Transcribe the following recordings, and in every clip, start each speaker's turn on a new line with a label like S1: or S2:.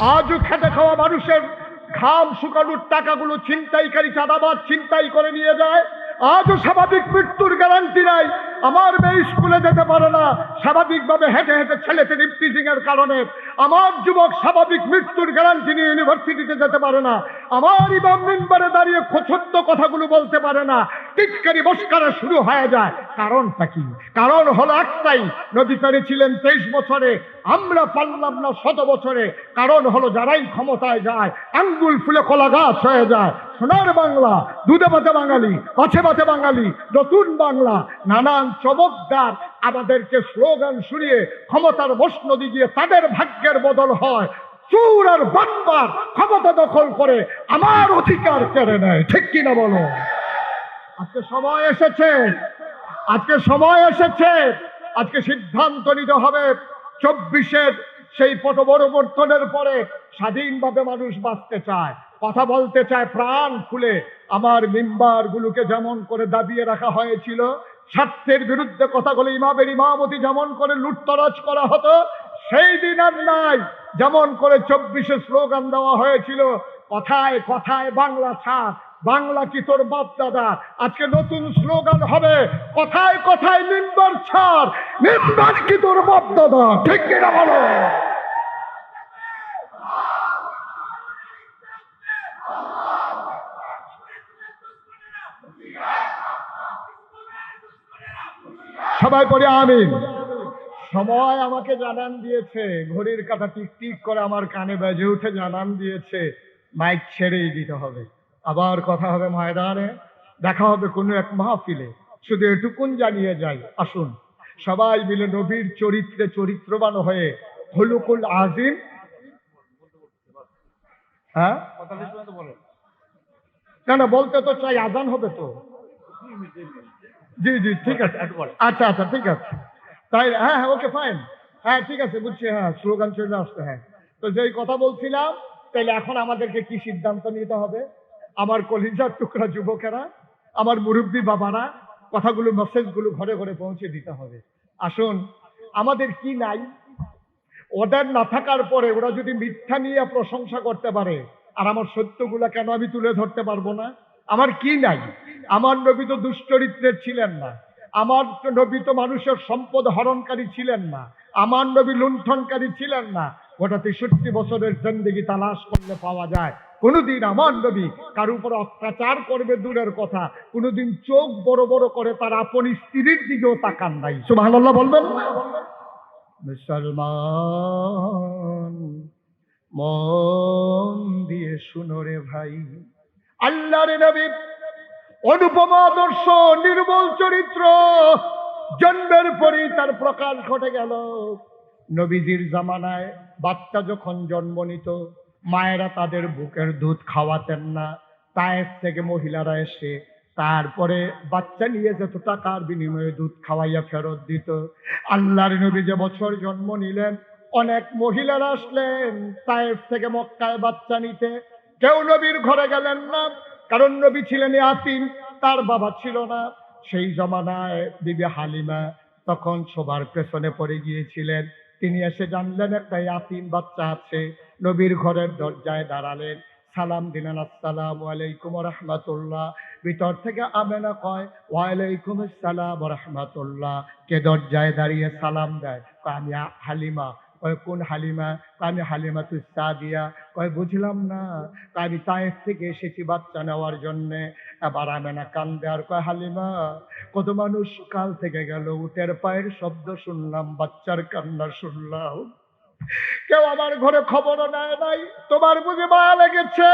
S1: আজও খেটে খাওয়া মানুষের ঘাম শুকানোর টাকাগুলো ছিনতাইকারী চাঁদাবাদ ছিনতাই করে নিয়ে যায়। আজও স্বাভাবিক মৃত্যুর গ্যারান্টি নাই। আমার মেয়ে স্কুলে যেতে পারে না, স্বাভাবিকভাবে হেঁটে হেঁটে ছেলেতে রিপ্রিজিং এর কারণে। আমার যুবক স্বাভাবিক মৃত্যুর গ্যারান্টি নিয়ে ইউনিভার্সিটিতে যেতে পারে না। আমার ইমাম মিম্বারে দাঁড়িয়ে খোছত্ব কথাগুলো বলতে পারে না। টিটকারি বস্কারা শুরু হয়ে যায়। কারণটা কি? কারণ হলো একটাই, নবী পেরেছিলেন তেইশ বছরে, আমরা পারলাম না শত বছরে। কারণ হলো যারাই ক্ষমতায় যায়, আঙ্গুল ফুলে কলা গাছ হয়ে যায়। সোনার বাংলা, দুধে ভাতে বাঙালি, পাছে ভাতে বাঙালি নতুন বাংলা, নানান চমকদার, আমাদেরকে স্লোগান শুনিয়ে ক্ষমতার মসনদি গিয়ে তাদের ভাগ্যের বদল হয়। চুর আর বাটপার ক্ষমতা দখল করে আমার অধিকার কেড়ে নেয়। ঠিক কিনা বলো? আজকে সময় এসেছে। আজকে সময় এসেছে। আজকে সিদ্ধান্ত নিতে হবে। চব্বিশের সেই পট পরিবর্তনের পরে স্বাধীনভাবে মানুষ বাঁচতে চায়। কথা বলতে চায়, প্রাণ খুলে। আমার মিম্বার গুলোকে যেমন করে দাবিয়ে রাখা হয়েছিল স্বার্থের বিরুদ্ধে কথাগুলো ইমামের ইমামতি যেমন করে লুটতরাজ করা হতো, সেই দিন আর নাই। যেমন করে চব্বিশে স্লোগান দেওয়া হয়েছিল, কথায় কথায় বাংলা ছাড়, বাংলা কি তোর বাপ দাদা? আজকে নতুন স্লোগান হবে, কথায় কথায় মিম্বার ছাড়, মিম্বার কি তোর বাপ দাদা? ঠিক কিনা বলো? সবাই করে আমিন। সময় আমাকে জানান দিয়েছে। ঘড়ির কাঁটা টিক টিক করে আমার কানে বেজে উঠে জানান দিয়েছে। মাইক ছেড়েই দিতে হবে। আবার কথা হবে ময়দানে। দেখা হবে কোনো এক মাহফিলে। শুধু এটুকুন জানিয়ে যাই। আসুন। সবাই মিলে নবীর চরিত্রে চরিত্রবান হয়ে হলুকুল আজিম। হ্যাঁ? না না, বলতে তো চাই, আজান হবে তো। জি জি, ঠিক আছে আচ্ছা আচ্ছা ঠিক আছে। তাই হ্যাঁ হ্যাঁ ওকে ফাইন হ্যাঁ ঠিক আছে, বুঝছি হ্যাঁ স্লোগান চলে আসতে হ্যাঁ। তো যেই কথা বলছিলাম, তাহলে এখন আমাদেরকে কি সিদ্ধান্ত নিতে হবে? আমার কলিজার টুকরা যুবকেরা, আমার মুরব্বী বাবারা, কথাগুলো মেসেজগুলো ঘরে ঘরে পৌঁছে দিতে হবে। আসুন, আমাদের কি নাই? ওদের না থাকার পরে ওরা যদি মিথ্যা নিয়ে প্রশংসা করতে পারে, আর আমার সত্যগুলা কেন আমি তুলে ধরতে পারব না? আমার কি নাই? আমার নবী তো দুশ্চরিত্রের ছিলেন না। আমার নবী তো মানুষের সম্পদ হরণকারী ছিলেন না। আমার নবী লুণ্ঠনকারী ছিলেন না। গোটা তেষট্টি বছরের জিন্দগি তালাশ করলে পাওয়া যায়। কোনোদিন আমার নবী কার উপর অত্যাচার করবে দূরের কথা। কোনোদিন চোখ বড় বড় করে তার আপন স্ত্রীর দিকেও তাকান নাই। সুবহানাল্লাহ বলবেন? মুসলমান, মন দিয়ে শুনো রে ভাই। আল্লাহর নবী অনুপম আদর্শ নির্মল চরিত্র জন্মের পরেই তার প্রকাশ ঘটে গেল। নবীজির জামানায় বাচ্চা যখন জন্ম নিত, মায়েরা তাদের বুকের দুধ খাওয়াতেন না। তায়ের থেকে মহিলারা এসে তারপরে বাচ্চা নিয়ে যেত টাকার বিনিময়ে দুধ খাওয়াইয়া ফেরত দিত। আল্লাহর নবী যে বছর জন্ম নিলেন, অনেক মহিলারা আসলেন। তায়েফ থেকে মক্কায় বাচ্চা নিতে। কেউ নবীর ঘরে গেলেন না কারণ নবী ছিলেন আতিম তার বাবা ছিল না। সেই জমানায় বিবি হালিমা তখন সবার পেছনে পড়ে গিয়েছিলেন। তিনি এসে জানলেন, একটা আতিম বাচ্চা আছে। নবীর ঘরের দরজায় দাঁড়ালেন। সালাম দিলেন, আসসালাম আলাইকুম রহমাতুল্লাহ। ভিতর থেকে আমেনা কয়, ওয়ালাইকুম আসসালাম রহমাতুল্লাহ। কে দরজায় দাঁড়িয়ে সালাম দেয়। আমি হালিমা। কয়, কোন হালিমা? আমি হালিমা তুই দিয়া কয়, বুঝলাম না। আমি তায়েফ থেকে এসেছি বাচ্চা নেওয়ার জন্যে। আবার আমেনা কান্দে আর কয়, হালিমা, কত মানুষ কাল থেকে গেল। উটের পায়ের শব্দ শুনলাম, বাচ্চার কান্না শুনলাম। কেউ আমার ঘরে খবরও নেয় নাই। তোমার বুঝে মায়া লেগেছে?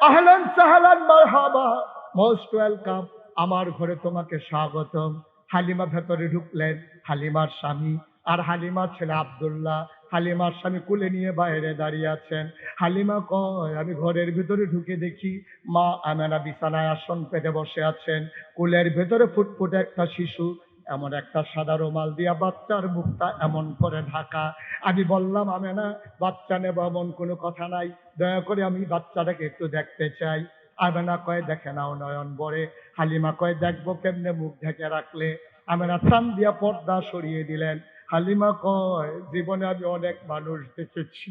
S1: আহলান সাহালান মারহাবা। Most welcome. আমার ঘরে তোমাকে স্বাগতম। হালিমা ভেতরে ঢুকলেন। হালিমার স্বামী আর হালিমার ছেলে আব্দুল্লাহ, হালিমার স্বামী কুলে নিয়ে বাইরে দাঁড়িয়ে আছেন। হালিমা কয়, আমি ঘরের ভিতরে ঢুকে দেখি মা আমেনা বিছানায় আসন পেতে বসে আছেন। কুলের ভেতরে ফুটফুটে একটা শিশু, এমন একটা সাদা রুমাল দিয়া বাচ্চার মুখটা এমন করে ঢাকা। আমি বললাম আমি না বাচ্চা নেব এমন কোনো কথা নাই। দয়া করে আমি বাচ্চাটাকে একটু দেখতে চাই। আমেনা কয়, দেখে নাও নয়ন বরে। হালিমা কয়, দেখব কেমনে মুখ ঢেকে রাখলে? আমেনা টান দিয়া পর্দা সরিয়ে দিলেন। হালিমা কয়, জীবনে আমি অনেক মানুষ দেখেছি।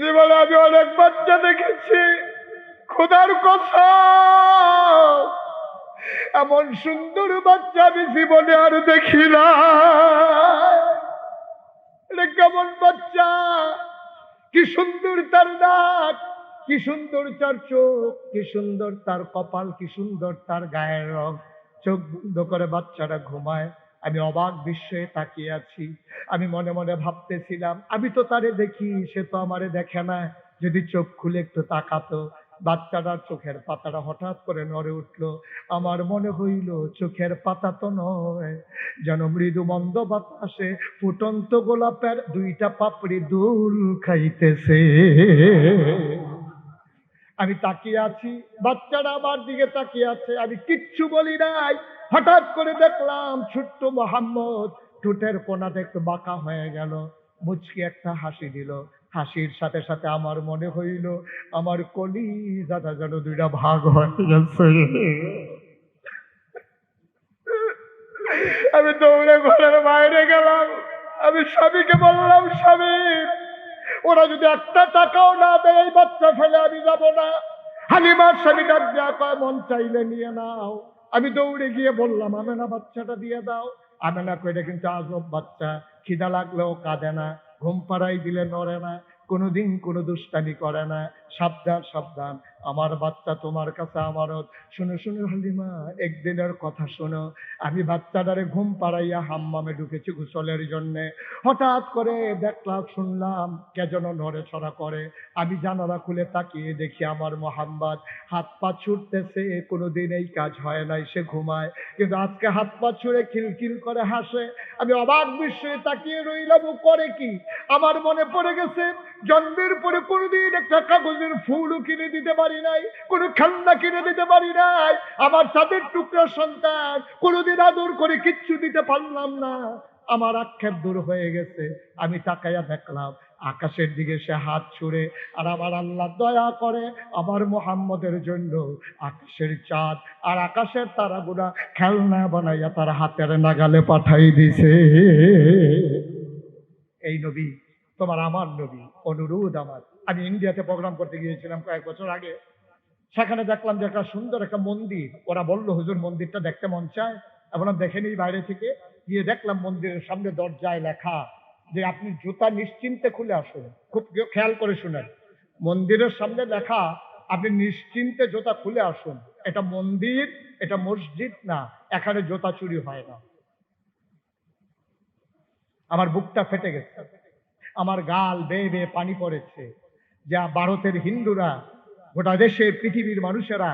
S1: জীবনে আমি অনেক বাচ্চা দেখেছি। খোদার কথা এমন সুন্দর বাচ্চা আমি জীবনে আর দেখি না। কেমন বাচ্চা? কি সুন্দর তার নাক, কি সুন্দর তার চোখ, কি সুন্দর তার কপাল, কি সুন্দর তার গায়ের রং। চোখ বন্ধ করে বাচ্চারা ঘুমায়। আমি অবাক বিস্ময়ে তাকিয়ে আছি। আমি মনে মনে ভাবতেছিলাম, আমি তো তারে দেখি, সে তো আমারে দেখে না। যদি চোখ খুলে একটু তাকাতো বাচ্চাটার চোখের পাতাটা হঠাৎ করে নড়ে উঠল। আমার মনে হইল, চোখের পাতা তো নয়। যেন মৃদু মন্দ বাতাসে ফুটন্ত গোলাপের দুইটা পাপড়ি দুল খাইতেছে। আমি তাকিয়ে আছি, বাচ্চারা আমার দিকে তাকিয়ে আছে, আমি কিচ্ছু বলি নাই। হঠাৎ করে দেখলাম ছোট্ট মোহাম্মদ ঠোঁটের কোনাতে একটু বাঁকা হয়ে গেল, মুচকি একটা হাসি দিল। হাসির সাথে সাথে আমার মনে হইল, আমার কলি দাদা যেন দুইটা ভাগ হয়ে গেছে। আমি দৌড়ে ঘরের বাইরে গেলাম, আমি স্বামীকে বললাম, স্বামী ওরা যদি একটা টাকাও না দেয়, এই বাচ্চা ফেলে আমি যাব না। হালিমার স্বামী ডাক দেওয়া মন চাইলে নিয়ে নাও। আমি দৌড়ে গিয়ে বললাম, আমেনা, বাচ্চাটা দিয়ে দাও। আমেনা কইটা কিন্তু আজব বাচ্চা, খিদা লাগলেও কাঁদে না, ঘুম পাড়াই দিলে নড়ে না, কোনোদিন কোনো দুষ্টানি করে না, সাবধান সাবধান। আমার বাচ্চা তোমার কাছে আমারও শুনো শুনো, হালিমা, একদিনের কথা শোনো। আমি বাচ্চাটারে ঘুম পাড়াইয়া হাম্মামে ঢুকেছি গোসলের জন্যে। হঠাৎ করে দেখলাম, শুনলাম কে যেন নড়ে ছড়া করে। আমি জানালা খুলে তাকিয়ে দেখি আমার মোহাম্মদ। হাত পা ছুটতেছে, কোনোদিন এই কাজ হয় নাই, সে ঘুমায়। কিন্তু আজকে হাত পা ছুঁড়ে খিলখিল করে হাসে। আমি অবাক বিস্ময়ে তাকিয়ে রইলাম, ও করে কি? আমার মনে পড়ে গেছে, জন্মের পরে কোনোদিন একটা কাগজের ফুলও কিনে দিতে পারি নাই, কোনো খেলনা কিনে দিতে পারি নাই। আমার চাঁদের টুকরা সন্তান, কোনোদিন আদর করে কিচ্ছু দিতে পারলাম না। আমার আক্ষেপ দূর হয়ে গেছে, আমি তাকাইয়া দেখলাম, আকাশের দিকে সে হাত ছুঁড়ে, আর আমার আল্লাহ দয়া করে আমার মোহাম্মদের জন্য আকাশের চাঁদ আর আকাশের তারাগুলা খেলনা বানাইয়া তার হাতের নাগালে পাঠাই দিছে। এই নবী, তোমার আমার নবী, অনুরোধ আমার। আমি ইন্ডিয়াতে প্রোগ্রাম করতে গিয়েছিলাম কয়েক বছর আগে। সেখানে দেখলাম যে একটা সুন্দর একটা মন্দির। ওরা বলল, হুজুর, মন্দিরটা দেখতে মন চায়? এখন দেখে নিই বাইরে থেকে। গিয়ে দেখলাম মন্দিরের সামনে দরজায় লেখা যে, আপনি জুতা নিশ্চিন্তে খুলে আসুন। খুব খেয়াল করে শুনেন। মন্দিরের সামনে লেখা, আপনি নিশ্চিন্তে জুতা খুলে আসুন। এটা মন্দির, এটা মসজিদ না। এখানে জুতা চুরি হয় না। আমার বুকটা ফেটে গেছে। আমার গাল বেয়ে বেয়ে পানি পড়েছে। যা ভারতের হিন্দুরা, গোটা দেশের পৃথিবীর মানুষেরা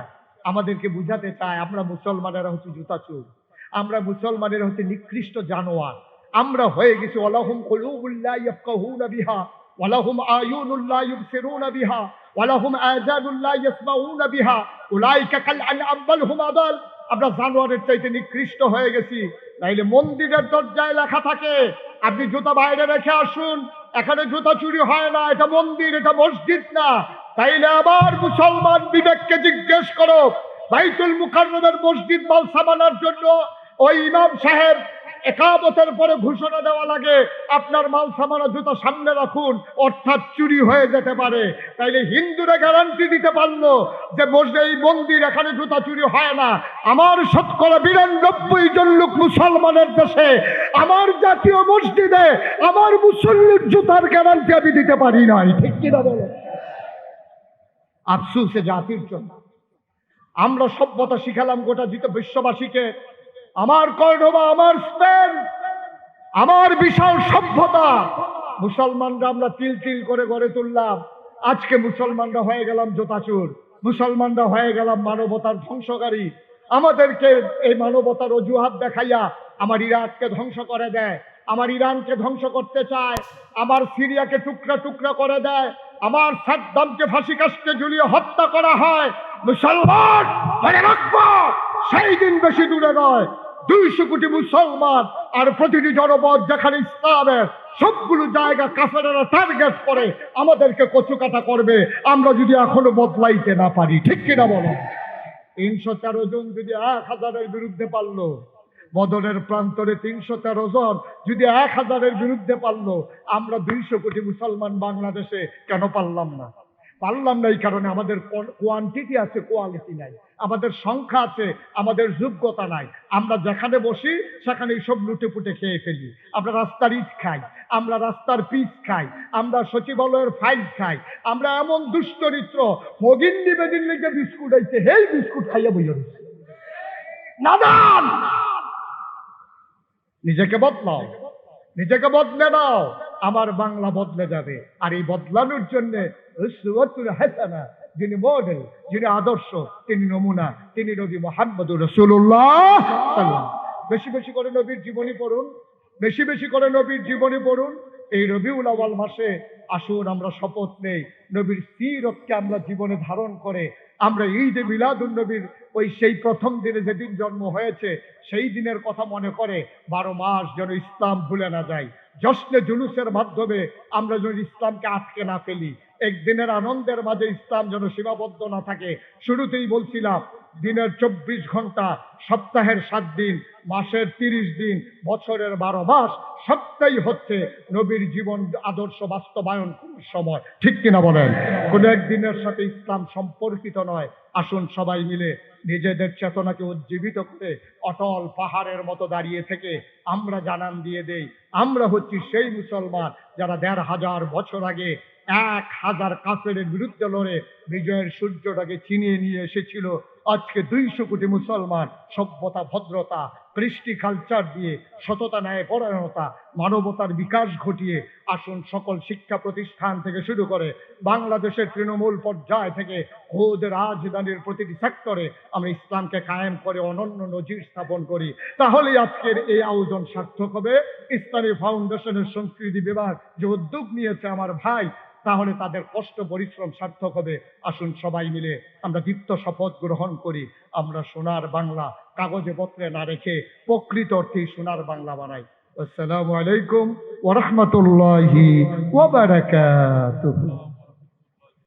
S1: আমাদেরকে বুঝাতে চায়, আমরা মুসলমানেরা হচ্ছে জুতাচুর। আমরা মুসলমানেরা হচ্ছে নিকৃষ্ট জানোয়ার। আমরা হয়ে গেছি, ওয়ালাহুম কুলুবুল্লাহ ইয়াফকাহুনা বিহা, ওয়ালাহুম আয়ুনুল্লাহ ইউবসিরুনা বিহা, ওয়ালাহুম আযানুল্লাহ ইয়াসমাউনা বিহা, উলাইকা কাল আনআম বাল হুম আদাল। আমরা জানোয়ারের চাইতে নিকৃষ্ট হয়ে গেছি তাইলে মন্দিরের দরজায় লেখা থাকে, আপনি জুতা বাইরে রেখে আসুন এখানে জুতা চুরি হয় না, এটা মন্দির, এটা মসজিদ না। তাইলে আবার মুসলমান বিবেককে জিজ্ঞেস করো, বাইতুল মুখার্নদের মসজিদ মাল সামানার জন্য ওই ইমাম সাহেব একামতের পরে ঘোষণা দেওয়া লাগে, আপনার মাল সামানা জুতা সামনে রাখুন, অর্থাৎ চুরি হয়ে যেতে পারে। তাইলে হিন্দুরা গ্যারান্টি দিতে পারল যে মসজিদ এই মন্দির, এখানে জুতা চুরি হয় না। আমার শতকরা বিরানব্বই জন লোক মুসলমানের দেশে, আমার জাতীয় মসজিদে আমার মুসল্লির জুতার গ্যারান্টি আমি দিতে পারি নাই। ঠিক কিনা বলো? আফসুসে জাতির জন্য। আমরা সভ্যতা শিখালাম গোটা জিত বিশ্ববাসীকে আমার কর্ণবা, আমার স্পেন, আমার বিশাল সভ্যতা। মুসলমানরা আমরা তিল তিল করে গড়ে তুললাম। আজকে মুসলমানরা হয়ে গেলাম জোতাচুর। মুসলমানরা হয়ে গেলাম মানবতার ধ্বংসকারী। আমাদেরকে এই মানবতার অজুহাত দেখাইয়া আমার ইরাককে ধ্বংস করে দেয়, আমার ইরানকে ধ্বংস করতে চায়, আমার সিরিয়াকে টুকরা টুকরা করে দেয়, আমার সাদ্দামকে ফাঁসি কাশকে ঝুলিয়ে হত্যা করা হয়। মুসলমান, মনে রাখব সেই দিন বেশি দূরে নয়, দুইশো কোটি মুসলমান আর প্রতিটি জনপদ যেখানে ইসলামের সবগুলো জায়গা কাফেরেরা টার্গেট করে, আমাদেরকে কচুকাটা করবে। আমরা যদি এখনও বদলাইতে না পারি, ঠিক কিনা বলো? তিনশো তেরো জন যদি এক হাজারের বিরুদ্ধে পারল বদলের প্রান্তরে তিনশো তেরো জন যদি এক হাজারের বিরুদ্ধে পারল, আমরা দুইশো কোটি মুসলমান বাংলাদেশে কেন পারলাম না? পারলাম না এই কারণে আমাদের কোয়ান্টিটি আছে কোয়ালিটি নাই। আমাদের সংখ্যা আছে, আমাদের যোগ্যতা নাই। আমরা যেখানে বসি সেখানে সব লুটে পুটে খেয়ে ফেলি। আমরা রাস্তার ইট খাই, আমরা রাস্তার পিচ খাই, আমরা সচিবালয়ের ফাইল খাই, আমরা এমন দুশ্চরিত্র মগিন নিবেদিন লিখে বিস্কুট আইছে, হেই বিস্কুট খাইয়া বইয়া নাদান! নিজেকে বদলাও, নিজেকে বদলে দাও আমার বাংলা বদলে যাবে। আর এই বদলানোর জন্য হাসানা, যিনি মডেল যিনি আদর্শ, তিনি নমুনা, তিনি নবী মোহাম্মদুর রসুল্লাহ বেশি বেশি করে নবীর জীবনী পড়ুন, বেশি বেশি করে নবীর জীবনী পড়ুন। এই রবিউল আওয়াল মাসে আসুন, আমরা শপথ নেই। নবীর সিরতকে আমরা জীবনে ধারণ করে, আমরা ঈদে মিলাদুন নবীর ওই সেই প্রথম দিনে যেদিন জন্ম হয়েছে, সেই দিনের কথা মনে করে বারো মাস যেন ইসলাম ভুলে না যায় জশ্নে জুলুসের মাধ্যমে আমরা যেন ইসলামকে আটকে না ফেলি। একদিনের আনন্দের মাঝে ইসলাম যেন সীমাবদ্ধ না থাকে। শুরুতেই বলছিলাম, দিনের চব্বিশ ঘণ্টা, সপ্তাহের সাত দিন, মাসের তিরিশ দিন, বছরের বারো মাস, সবটাই হচ্ছে নবীর জীবন আদর্শ বাস্তবায়ন সময়। ঠিক কিনা বলেন? কোন একদিনের সাথে ইসলাম সম্পর্কিত নয়। আসুন সবাই মিলে নিজেদের চেতনাকে উজ্জীবিত করে অটল পাহাড়ের মতো দাঁড়িয়ে থেকে আমরা জানান দিয়ে দেই, আমরা হচ্ছি সেই মুসলমান যারা দেড় হাজার বছর আগে এক হাজার কাফের বিরুদ্ধে লড়ে বিজয়ের সূর্যটাকে চিনিয়ে নিয়ে এসেছিল। আজকে দুইশো কোটি মুসলমান সভ্যতা, ভদ্রতা, কৃষ্টি কালচার দিয়ে সততা, ন্যায়, পরায়ণতা, মানবতার বিকাশ ঘটিয়ে আসুন সকল শিক্ষা প্রতিষ্ঠান থেকে শুরু করে বাংলাদেশের তৃণমূল পর্যায় থেকে খোদ রাজধানীর প্রতিটি সেক্টরে আমরা ইসলামকে কায়েম করে অনন্য নজির স্থাপন করি। তাহলেই আজকের এই আয়োজন সার্থক হবে। ইসলামী ফাউন্ডেশনের সংস্কৃতি বিভাগ যে উদ্যোগ নিয়েছে আমার ভাই, তাহলে তাদের কষ্ট, পরিশ্রম সার্থক হবে। আসুন সবাই মিলে আমরা দীপ্ত শপথ গ্রহণ করি। আমরা সোনার বাংলা কাগজে পত্রে না রেখে প্রকৃত অর্থেই সোনার বাংলা বানাই। আসসালামু আলাইকুম ওরহমতুল্লাহি ওবারাকাতুহু